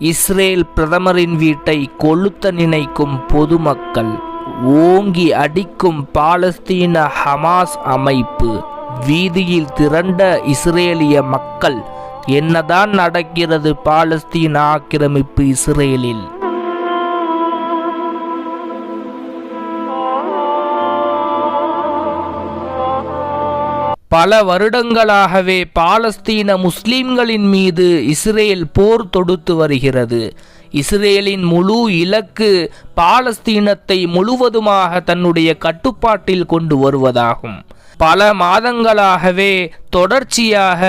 Israel பிரதமரின் வீட்டை கொளுத்த நினைக்கும் பொதுமக்கள் ஓங்கி அடிக்கும் பாலஸ்தீன ஹமாஸ் அமைப்பு வீதியில் திரண்ட இஸ்ரேலிய மக்கள் என்னதான் நடக்கிறது பாலஸ்தீன ஆக்கிரமிப்பு இஸ்ரேலில்? பல வருடங்களாகவே பாலஸ்தீன முஸ்லிம்களின் மீது இஸ்ரேல் போர் தொடுத்து வருகிறது. இஸ்ரேலின் முழு இலக்கு பாலஸ்தீனத்தை முழுவதுமாக தன்னுடைய கட்டுப்பாட்டில் கொண்டு வருவதாகும். பல மாதங்களாகவே தொடர்ச்சியாக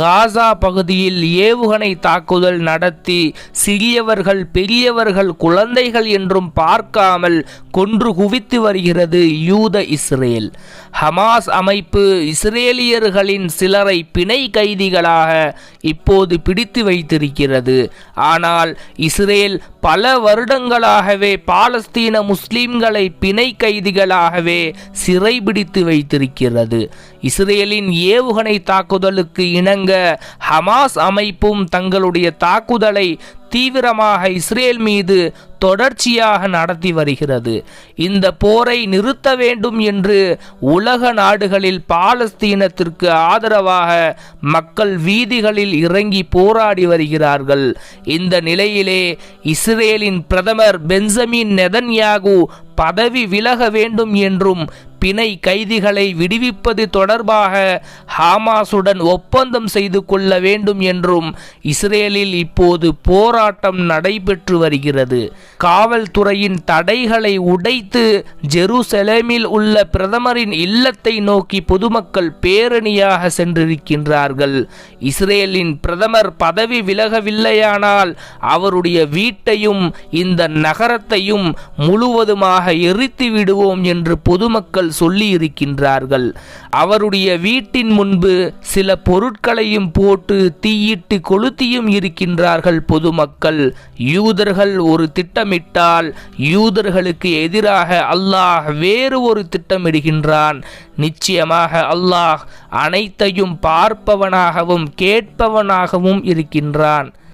காசா பகுதியில் ஏவுகணை தாக்குதல் நடத்தி சிறியவர்கள் பெரியவர்கள் குழந்தைகள் என்றும் பார்க்காமல் கொன்று குவித்து வருகிறது யூத இஸ்ரேல். ஹமாஸ் அமைப்பு இஸ்ரேலியர்களின் சிலரை பிணை கைதிகளாக இப்போது பிடித்து வைத்திருக்கிறது. ஆனால் இஸ்ரேல் பல வருடங்களாகவே பாலஸ்தீன முஸ்லிம்களை பிணை கைதிகளாகவே சிறைபிடித்து வைத்திருக்கிறது. இஸ்ரேலின் ஏவுகணை தாக்குதலுக்கு இணங்க ஹமாஸ் அமைப்பும் தங்களுடைய தாக்குதலை தீவிரமாக இஸ்ரேல் மீது தொடர்ச்சியாக நடத்தி வருகிறது. இந்த போரை நிறுத்த வேண்டும் என்று உலக நாடுகளில் பாலஸ்தீனத்திற்கு ஆதரவாக மக்கள் வீதிகளில் இறங்கி போராடி வருகிறார்கள். இந்த நிலையிலே இஸ்ரேலின் பிரதமர் பென்சமின் நெதன்யாகு பதவி விலக வேண்டும் என்றும் பிணை கைதிகளை விடுவிப்பது தொடர்பாக ஹாமாசுடன் ஒப்பந்தம் செய்து கொள்ள வேண்டும் என்றும் இஸ்ரேலில் இப்போது போராட்டம் நடைபெற்று வருகிறது. காவல்துறையின் தடைகளை உடைத்து ஜெருசலேமில் உள்ள பிரதமரின் இல்லத்தை நோக்கி பொதுமக்கள் பேரணியாக சென்றிருக்கின்றார்கள். இஸ்ரேலின் பிரதமர் பதவி விலகவில்லையானால் அவருடைய வீட்டையும் இந்த நகரத்தையும் முழுவதுமாக எரித்து விடுவோம் என்று பொதுமக்கள் அவர்கள் சொல்லியிருக்கின்றார்கள். அவருடைய வீட்டின் முன்பு சில பொருட்களையும் போட்டு தீயிட்டு கொளுத்தியும் இருக்கின்றார்கள் பொதுமக்கள். யூதர்கள் ஒரு திட்டமிட்டால் யூதர்களுக்கு எதிராக அல்லாஹ் வேறு ஒரு திட்டமிடுகின்றான். நிச்சயமாக அல்லாஹ் அனைத்தையும் பார்ப்பவனாகவும் கேட்பவனாகவும் இருக்கின்றான்.